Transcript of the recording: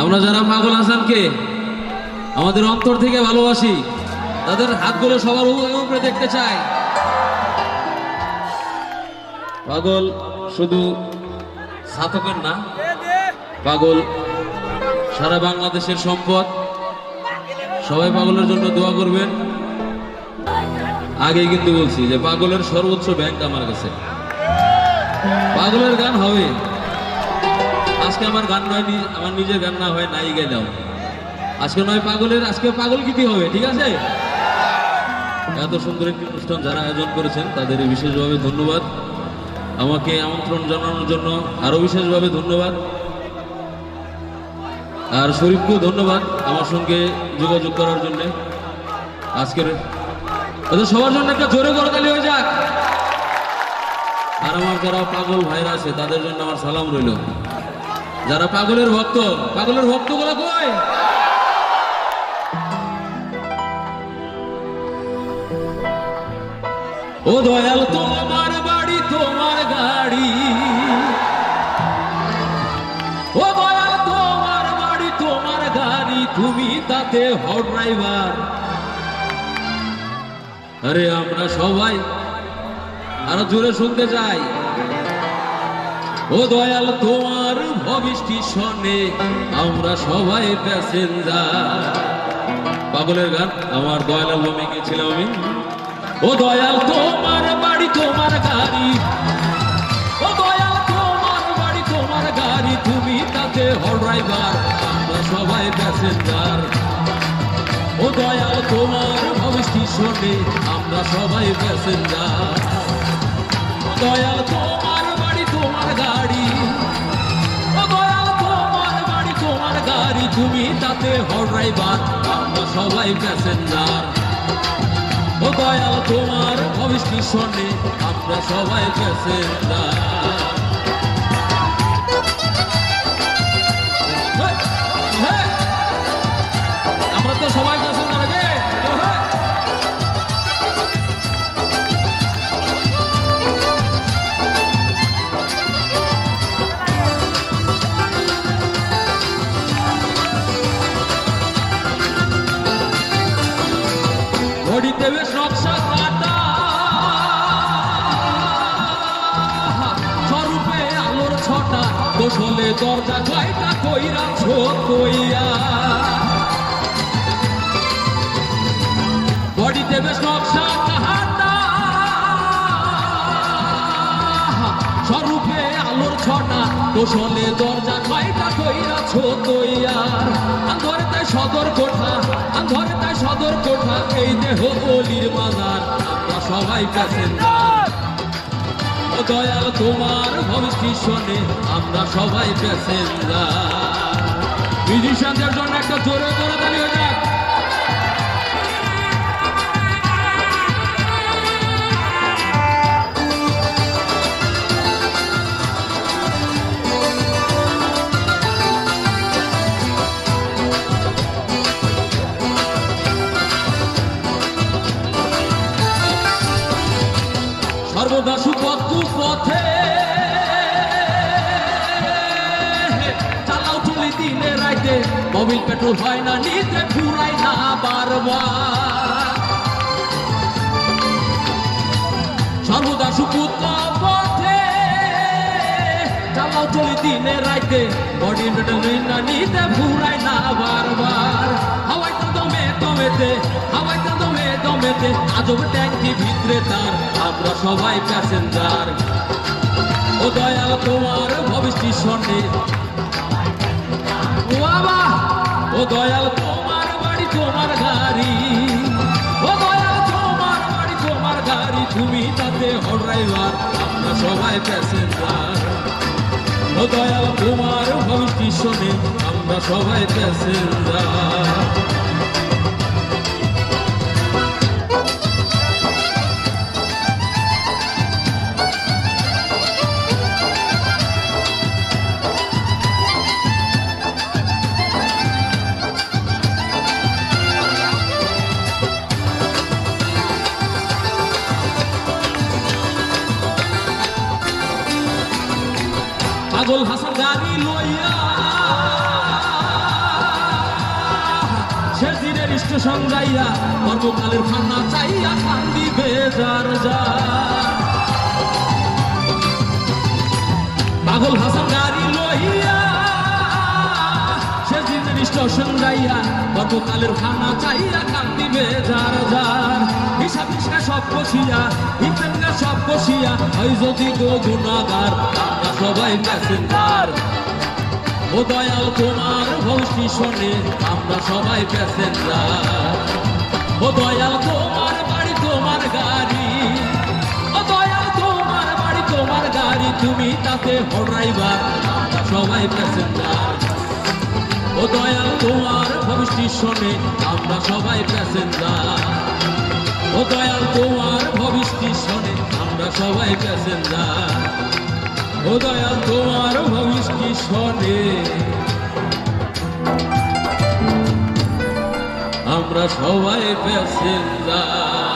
আমরা যারা পাগল হাসানকে আমাদের অন্তর থেকে ভালোবাসি, তাদের হাতগুলো সবার উপরে দেখতে চাই। পাগল শুধু সাধকের না, পাগল সারা বাংলাদেশের সম্পদ। সবাই পাগলের জন্য দোয়া করবেন। আগে কিন্তু বলছি যে পাগলের সর্বোচ্চ ব্যাংক আমার কাছে। পাগলের গান হবে। আজকে আমার গান নয় আমার নিজের গান না হয়, নাই গাইলাম আজকে নয় পাগলের আজকে পাগল কিতি হবে, ঠিক আছে? এত সুন্দর একটি অনুষ্ঠান যারা আয়োজন করেছেন, তাদের বিশেষভাবে ধন্যবাদ। আমাকে আমন্ত্রণ জানানোর জন্য আরও বিশেষভাবে ধন্যবাদ। আর শরীফকেও ধন্যবাদ আমার সঙ্গে যোগাযোগ করার জন্য। আজকের সবার জন্য একটা জোরে করতালি হয়ে যাক। আর আমার যারা পাগল ভাইরা আছে, তাদের জন্য আমার সালাম রইল। যারা পাগলের ভক্ত পাগলের ভক্তগুলো কয় ও দয়াল, তোমার বাড়ি, তোমার গাড়ি। ও দয়াল, তোমার বাড়ি, তোমার গাড়ি, তুমি তাতে হট ড্রাইভার। আরে, আমরা সবাই আরও জোরে শুনতে চাই। ও দয়াল, তোমার ভবিষ্যৎ শোনে আমরা সবাই প্যাসেঞ্জার পাগলের গান, আমার দয়াল অ্যালবামে গেছিলাম আমি। ও দয়াল, তোমার বাড়ি, তোমার গাড়ি। ও দয়াল, তোমার বাড়ি, তোমার গাড়ি, তুমি তাতে হল ড্রাইভার, আমরা সবাই প্যাসেঞ্জার ও দয়াল, তোমার ভবিষ্যৎ শোনে আমরা সবাই প্যাসেঞ্জার দয়াল, তোমার তুমি তাতে হরাই বাদ আমরা সবাই প্যাসেঞ্জার। ও দয়াল তোমার স্বর্ণে আমরা সবাই প্যাসেঞ্জার। দরজা কয়টা কইরা কইয়া বেশ নকশা স্বরূপে আলোর ছটা দরজা কয়টা কইরা ছো কইয়ার আন্ধরে তাই সদর কোঠা। সদর কোঠা, এই দেহ অলির মাজার আমরা সবাই প্যাসেঞ্জার দয়াল তোমার ভবিষ্যৎ শোনে, আমরা সবাই প্যাসেঞ্জার মিউজিশিয়ানদের জন্য একটা জোরে করে দাঁড়িয়ে যাক সর্বদা সুপথ পথে। চালাও চলি দিনে রাইতে মোবিল পেট্রোল হয় না নিতে ফুরাই না বারবার সর্বদা সুপুত পথে। চালাও চলি দিনে রাইতে, বডি পেট্রোল না নিতে ফুরাই না আজব ট্যাঙ্কি ভিতরে তার, আমরা সবাই প্যাসেঞ্জার ও দয়াল, তোমার ভবিষ্যৎ শোনে ও দয়াল, তোমার বাড়ি, তোমার গাড়ি। ও দয়াল, তোমার বাড়ি, তোমার গাড়ি, তুমি তাতে ড্রাইভার আমরা সবাই প্যাসেঞ্জার ও দয়াল, তোমার ভবিষ্যৎ শোনে আমরা সবাই প্যাসেঞ্জার আবুল হাসান গাড়ি লইয়া শেষদিনের স্টেশন যাইয়া কর্মকালের খান্না চাইয়া কান্দি বেজার যা। পাগল হাসান গাড়ি স্টেশন যাইয়া কর্মকালের খানা চাইয়া কান্দি বেজার যার। হিসাব নিষ্কা সব হিসাব নিষ্কা সব কষিয়া, হয় যদি গো গুণাগার, আমরা সবাই প্যাসেঞ্জার। ও দয়াল তোমার ভৌষ্টি শোনে, আমরা সবাই প্যাসেঞ্জার। ও দয়াল তোমার বাড়ি তোমার গাড়ি, ও দয়াল তোমার বাড়ি তোমার গাড়ি, তুমি তাতে ড্রাইভার, আমরা সবাই প্যাসেঞ্জার। ও দয়াল তোমার ভবিষ্যৎ শোনে, আমরা সবাই প্যাসেঞ্জার ও দয়াল তোমার ভবিষ্যৎ শোনে, আমরা সবাই প্যাসেঞ্জার ও দয়াল তোমার ভবিষ্যৎ শোনে। আমরা সবাই প্যাসেঞ্জার